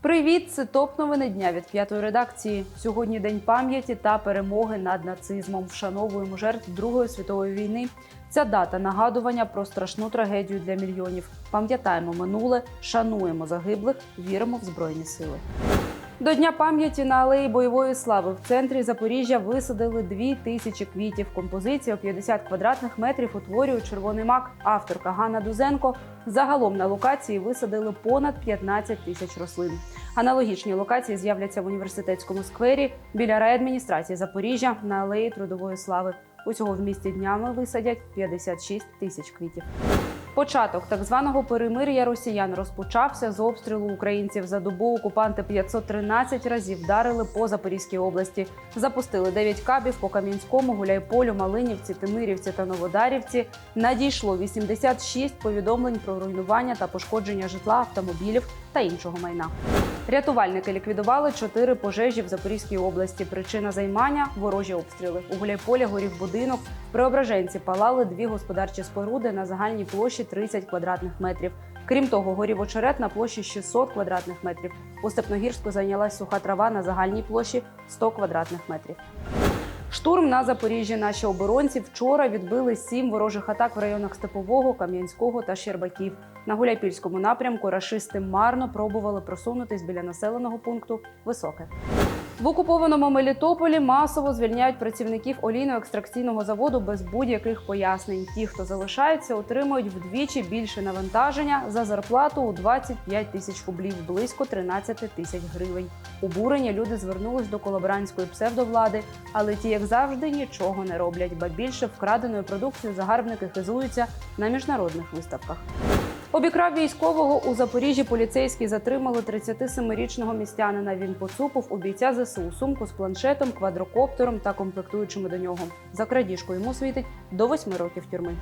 Привіт! Це топ новини дня від п'ятої редакції. Сьогодні день пам'яті та перемоги над нацизмом. Вшановуємо жертв Другої світової війни. Ця дата нагадування про страшну трагедію для мільйонів. Пам'ятаємо минуле, шануємо загиблих, віримо в збройні сили. До Дня пам'яті на алеї бойової слави в центрі Запоріжжя висадили дві тисячі квітів. Композиція у 50 квадратних метрів утворює червоний мак. Авторка Ганна Дузенко. Загалом на локації висадили понад 15 тисяч рослин. Аналогічні локації з'являться в університетському сквері біля райадміністрації Запоріжжя на алеї Трудової слави. Усього в місті днями висадять 56 тисяч квітів. Початок так званого перемир'я росіян розпочався з обстрілу українців. За добу окупанти 513 разів вдарили по Запорізькій області. Запустили 9 кабів по Кам'янському, Гуляйполю, Малинівці, Тимирівці та Новодарівці. Надійшло 86 повідомлень про руйнування та пошкодження житла, автомобілів та іншого майна. Рятувальники ліквідували чотири пожежі в Запорізькій області. Причина займання ворожі обстріли. У Гуляйполі горів будинок. Преображенці палали дві господарчі споруди на загальній площі 30 квадратних метрів. Крім того, горів очерет на площі 600 квадратних метрів. У Степногірську зайнялась суха трава на загальній площі 100 квадратних метрів. Штурм на Запоріжжі. Наші оборонці вчора відбили сім ворожих атак в районах Степового, Кам'янського та Щербаків. На Гуляйпільському напрямку рашисти марно пробували просунутись біля населеного пункту Високе. В окупованому Мелітополі масово звільняють працівників олійно-екстракційного заводу без будь-яких пояснень. Ті, хто залишається, отримують вдвічі більше навантаження за зарплату у 25 тисяч рублів, близько 13 тисяч гривень. Обурені люди звернулись до колаборантської псевдовлади, але ті, як завжди, нічого не роблять, ба більше вкраденою продукцією загарбники хизуються на міжнародних виставках. Обікрав військового у Запоріжжі поліцейські затримали 37-річного містянина. Він поцупив у бійця ЗСУ сумку з планшетом, квадрокоптером та комплектуючими до нього. За крадіжку йому світить до 8 років тюрми.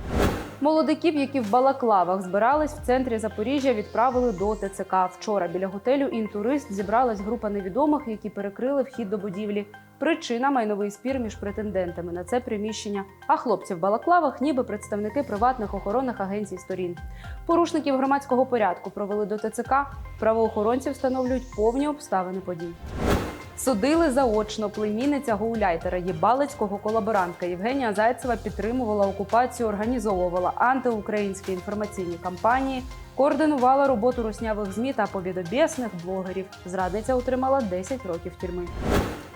Молодиків, які в балаклавах збирались в центрі Запоріжжя, відправили до ТЦК. Вчора біля готелю Інтурист зібралась група невідомих, які перекрили вхід до будівлі. Причина майновий спір між претендентами на це приміщення. А хлопці в балаклавах, ніби представники приватних охоронних агенцій сторін. Порушників громадського порядку провели до ТЦК. Правоохоронці встановлюють повні обставини подій. Судили заочно племінниця гауляйтера Єбалицького колаборантка Євгенія Зайцева підтримувала окупацію, організовувала антиукраїнські інформаційні кампанії, координувала роботу руснявих змі та побідобєсних блогерів. Зрадниця отримала 10 років тюрми.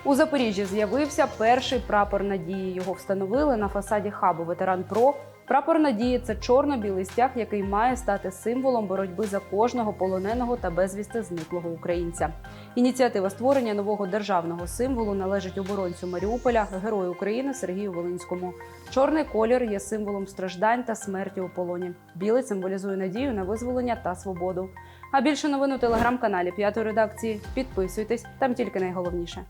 У Запоріжжі з'явився перший прапор надії. Його встановили на фасаді хабу Ветеран Про. Прапор надії це чорно-білий стяг, який має стати символом боротьби за кожного полоненого та безвісти зниклого українця. Ініціатива створення нового державного символу належить оборонцю Маріуполя, герою України Сергію Волинському. Чорний колір є символом страждань та смерті у полоні. Білий символізує надію на визволення та свободу. А більше новин у телеграм-каналі п'ятої редакції. Підписуйтесь, там тільки найголовніше.